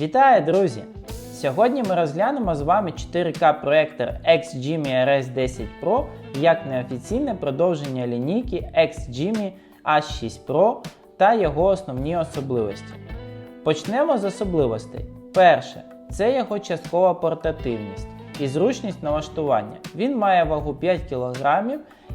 Вітаю, друзі! Сьогодні ми розглянемо з вами 4К проектор XGIMI RS10 Pro як неофіційне продовження лінійки XGIMI H6 Pro та його основні особливості. Почнемо з особливостей. Перше, це його часткова портативність і зручність налаштування. Він має вагу 5 кг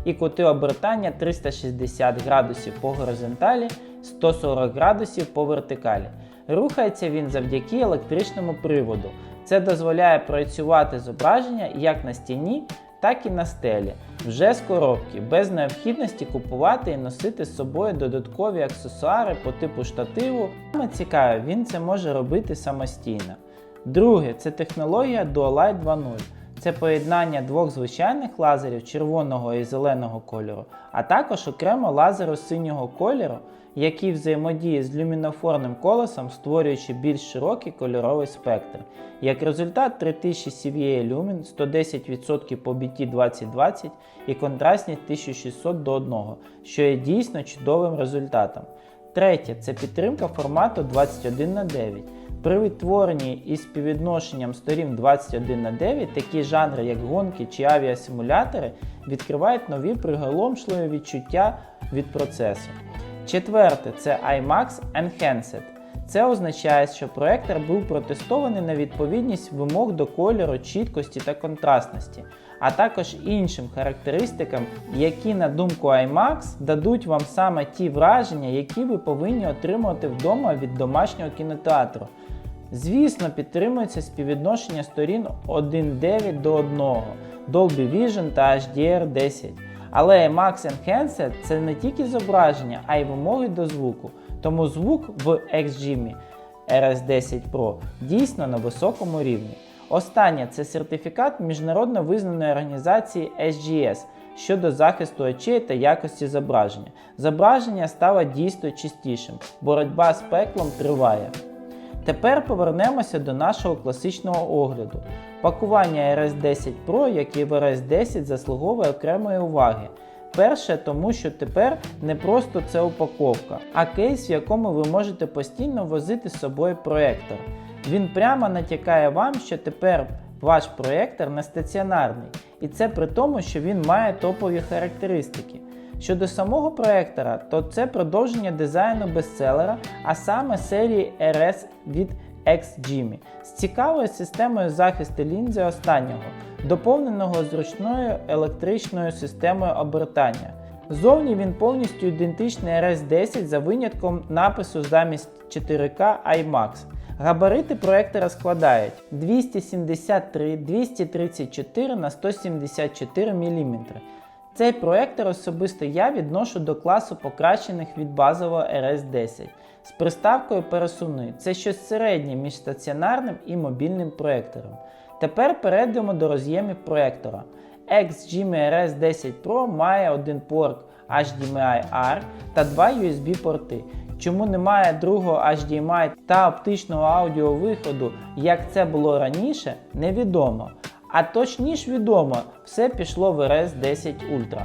і кути обертання 360 градусів по горизонталі, 140 градусів по вертикалі. Рухається він завдяки електричному приводу. Це дозволяє працювати зображення як на стіні, так і на стелі, вже з коробки, без необхідності купувати і носити з собою додаткові аксесуари по типу штативу. Саме цікаве, він це може робити самостійно. Друге, це технологія Dualight 2.0. Це поєднання двох звичайних лазерів червоного і зеленого кольору, а також окремо лазеру синього кольору, який взаємодіє з люмінофорним колесом, створюючи більш широкий кольоровий спектр. Як результат 3000 CVA люмен, 110% по BT 2020 і контрастність 1600 до 1, що є дійсно чудовим результатом. Третє це підтримка формату 21 на 9. При відтворенні із співвідношенням сторін 21 на 9 такі жанри, як гонки чи авіасимулятори, відкривають нові приголомшливі відчуття від процесу. Четверте це IMAX Enhanced. Це означає, що проектор був протестований на відповідність вимог до кольору, чіткості та контрастності, а також іншим характеристикам, які, на думку IMAX, дадуть вам саме ті враження, які ви повинні отримувати вдома від домашнього кінотеатру. Звісно, підтримується співвідношення сторін 1.9 до 1, Dolby Vision та HDR10. Але IMAX Enhanced це не тільки зображення, а й вимоги до звуку. Тому звук в XGIMI RS10 Pro дійсно на високому рівні. Останнє це сертифікат міжнародно визнаної організації SGS щодо захисту очей та якості зображення. Зображення стало дійсно чистішим, боротьба з пеклом триває. Тепер повернемося до нашого класичного огляду. Пакування RS10 Pro, як і в RS10, заслуговує окремої уваги. Перше, тому що тепер не просто це упаковка, а кейс, в якому ви можете постійно возити з собою проектор. Він прямо натякає вам, що тепер ваш проектор не стаціонарний, і це при тому, що він має топові характеристики. Щодо самого проектора, то це продовження дизайну бестселера, а саме серії RS від XGIMI з цікавою системою захисту лінзи останнього, доповненого зручною електричною системою обертання. Зовні він повністю ідентичний RS10 за винятком напису замість 4K IMAX. Габарити проектора складають 273 234 на 174 мм. Цей проектор особисто я відношу до класу покращених від базового RS10 з приставкою пересувної. Це щось середнє між стаціонарним і мобільним проектором. Тепер перейдемо до роз'ємів проектора. XGIMI RS10 Pro має один порт HDMI-R та два USB порти. Чому немає другого HDMI та оптичного аудіовиходу, як це було раніше, невідомо. А точніше відомо, все пішло в RS10 Ultra.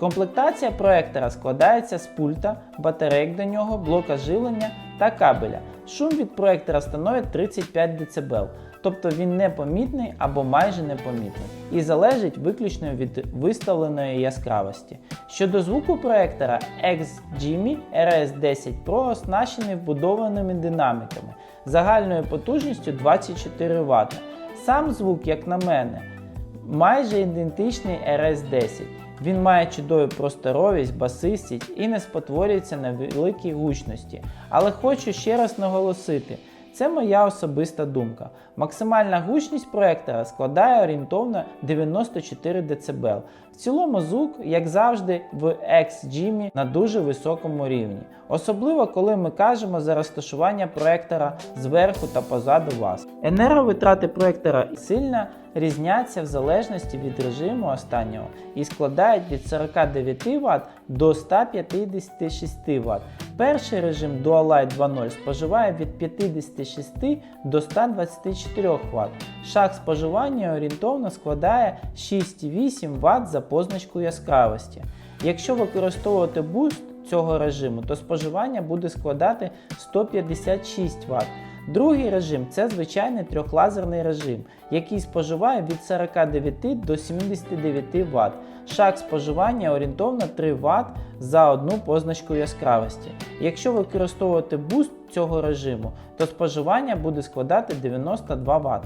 Комплектація проектора складається з пульта, батарейк до нього, блока живлення та кабеля. Шум від проектора становить 35 дБ, тобто він непомітний або майже непомітний і залежить виключно від виставленої яскравості. Щодо звуку проектора, XGIMI RS10 Pro оснащений вбудованими динаміками загальною потужністю 24 Вт. Сам звук, як на мене, майже ідентичний RS10. Він має чудову просторовість, басистість і не спотворюється на великій гучності. Але хочу ще раз наголосити, це моя особиста думка. Максимальна гучність проектора складає орієнтовно 94 дБ. В цілому звук, як завжди, в XGIMI на дуже високому рівні. Особливо, коли ми кажемо за розташування проектора зверху та позаду вас. Енерговитрати проектора сильно різняться в залежності від режиму останнього і складають від 49 Вт до 156 Вт. Перший режим Dualight 2.0 споживає від 56 до 124 Вт. Шаг споживання орієнтовно складає 6,8 Вт за позначкою яскравості. Якщо використовувати буст цього режиму, то споживання буде складати 156 Вт. Другий режим це звичайний трьохлазерний режим, який споживає від 49 до 79 Вт. Шаг споживання орієнтовно 3 Вт за одну позначку яскравості. Якщо використовувати буст цього режиму, то споживання буде складати 92 Вт.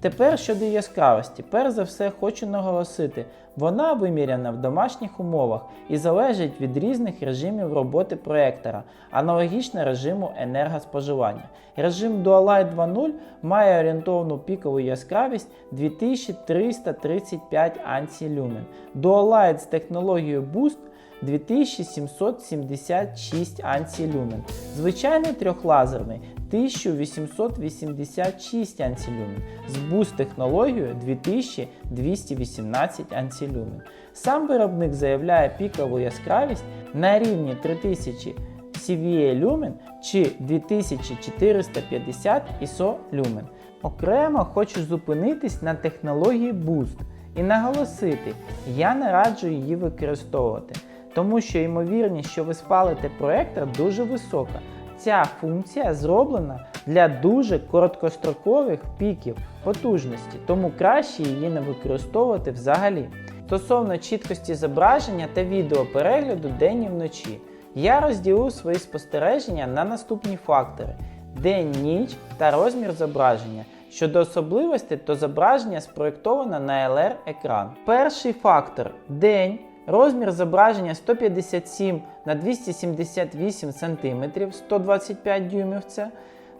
Тепер щодо яскравості, перш за все хочу наголосити, вона виміряна в домашніх умовах і залежить від різних режимів роботи проектора, аналогічно режиму енергоспоживання. Режим Dualight 2.0 має орієнтовну пікову яскравість 2335 Анці люмен. Dualight з технологією Boost 2776 Анці люмен. Звичайний трьохлазерний 1886 ансілюмен, з буст технологією 2218 ансілюмен. Сам виробник заявляє пікову яскравість на рівні 3000 CVA люмен чи 2450 ISO люмен. Окремо хочу зупинитись на технології Boost і наголосити, я не раджу її використовувати, тому що ймовірність, що ви спалите проектор, дуже висока. Ця функція зроблена для дуже короткострокових піків потужності, тому краще її не використовувати взагалі. Стосовно чіткості зображення та відеоперегляду день і вночі, я розділив свої спостереження на наступні фактори: день, ніч та розмір зображення. Щодо особливостей, то зображення спроєктовано на LR екран. Перший фактор день. Розмір зображення 157 на 278 см 125 дюймів це.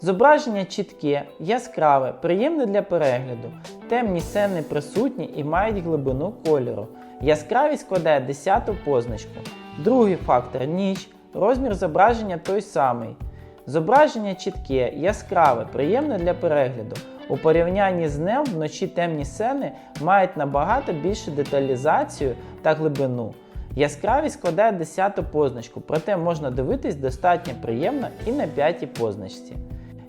Зображення чітке, яскраве, приємне для перегляду. Темні сцени присутні і мають глибину кольору. Яскравість складає 10 позначку. Другий фактор ніч. Розмір зображення той самий. Зображення чітке, яскраве, приємне для перегляду. У порівнянні з днем вночі темні сцени мають набагато більшу деталізацію та глибину. Яскравість складає 10 позначку, проте можна дивитись достатньо приємно і на 5 позначці.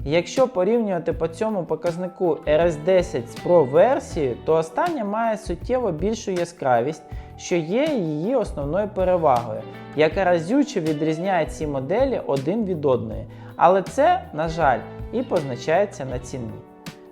Якщо порівнювати по цьому показнику RS10 з Pro версією, то остання має суттєво більшу яскравість, що є її основною перевагою, яка разюче відрізняє ці моделі один від одної. Але це, на жаль, і позначається на ціні.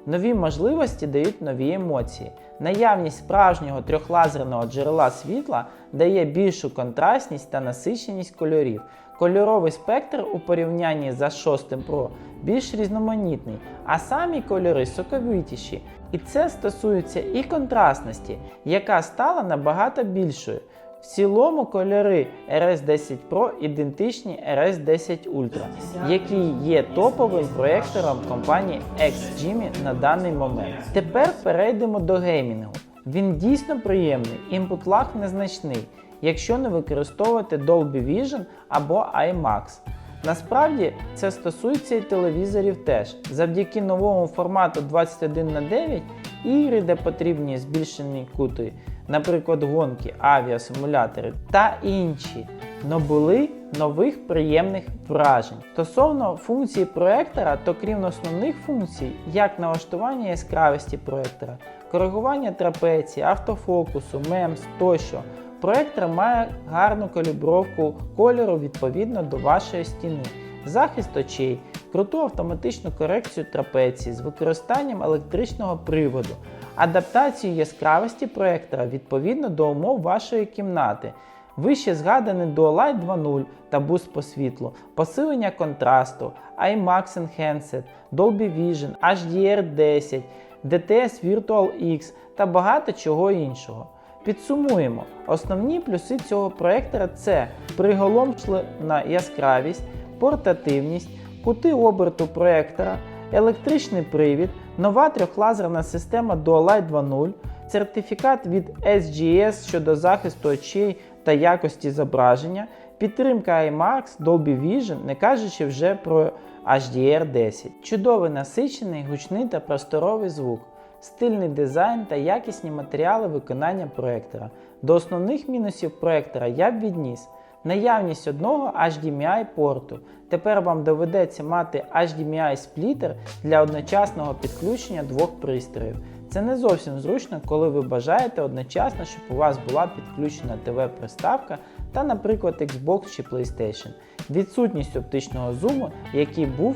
Нові можливості дають нові емоції. Наявність справжнього трьохлазерного джерела світла дає більшу контрастність та насиченість кольорів. Кольоровий спектр у порівнянні за 6 Pro більш різноманітний, а самі кольори соковитіші. І це стосується і контрастності, яка стала набагато більшою. В цілому кольори RS10 Pro ідентичні RS10 Ultra, який є топовим проєктором компанії XGIMI на даний момент. Тепер перейдемо до геймінгу. Він дійсно приємний, інпут лаг незначний, якщо не використовувати Dolby Vision або IMAX. Насправді це стосується і телевізорів теж. Завдяки новому формату 21 на 9 ігри, де потрібні збільшені кути, наприклад, гонки, авіасимулятори та інші, набули нових приємних вражень. Стосовно функції проектора, то крім основних функцій, як налаштування яскравості проектора, коригування трапеції, автофокусу, мемс тощо. Проектор має гарну калібровку кольору відповідно до вашої стіни, захист очей, круту автоматичну корекцію трапеції з використанням електричного приводу, адаптацію яскравості проектора відповідно до умов вашої кімнати. Вище згаданий Dualight 2.0 та буст по світлу, посилення контрасту, IMAX Enhanced, Dolby Vision, HDR10, DTS Virtual X та багато чого іншого. Підсумуємо, основні плюси цього проектора це приголомшлена яскравість, портативність, кути оберту проектора, електричний привід, нова трьохлазерна система Dualight 2.0, сертифікат від SGS щодо захисту очей та якості зображення, підтримка IMAX, Dolby Vision, не кажучи вже про HDR10, чудовий насичений, гучний та просторовий звук стильний дизайн та якісні матеріали виконання проектора. До основних мінусів проектора я б відніс наявність одного HDMI порту. Тепер вам доведеться мати HDMI сплітер для одночасного підключення двох пристроїв. Це не зовсім зручно, коли ви бажаєте одночасно, щоб у вас була підключена ТВ-приставка та, наприклад, Xbox чи PlayStation. Відсутність оптичного зуму, який був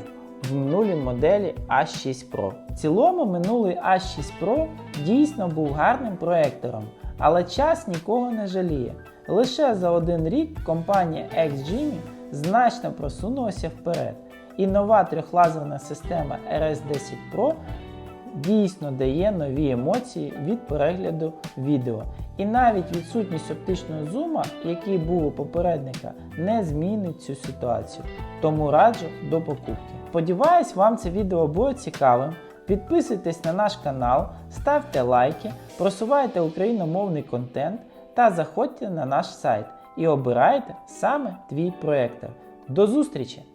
в минулій моделі A6 Pro. В цілому минулий A6 Pro дійсно був гарним проектором, але час нікого не жаліє. Лише за один рік компанія XGIMI значно просунулася вперед, і нова трьохлазерна система RS10 Pro дійсно дає нові емоції від перегляду відео. І навіть відсутність оптичного зума, який був у попередника, не змінить цю ситуацію. Тому раджу до покупки. Сподіваюсь, вам це відео було цікавим. Підписуйтесь на наш канал, ставте лайки, просувайте україномовний контент та заходьте на наш сайт і обирайте саме твій проєктор. До зустрічі!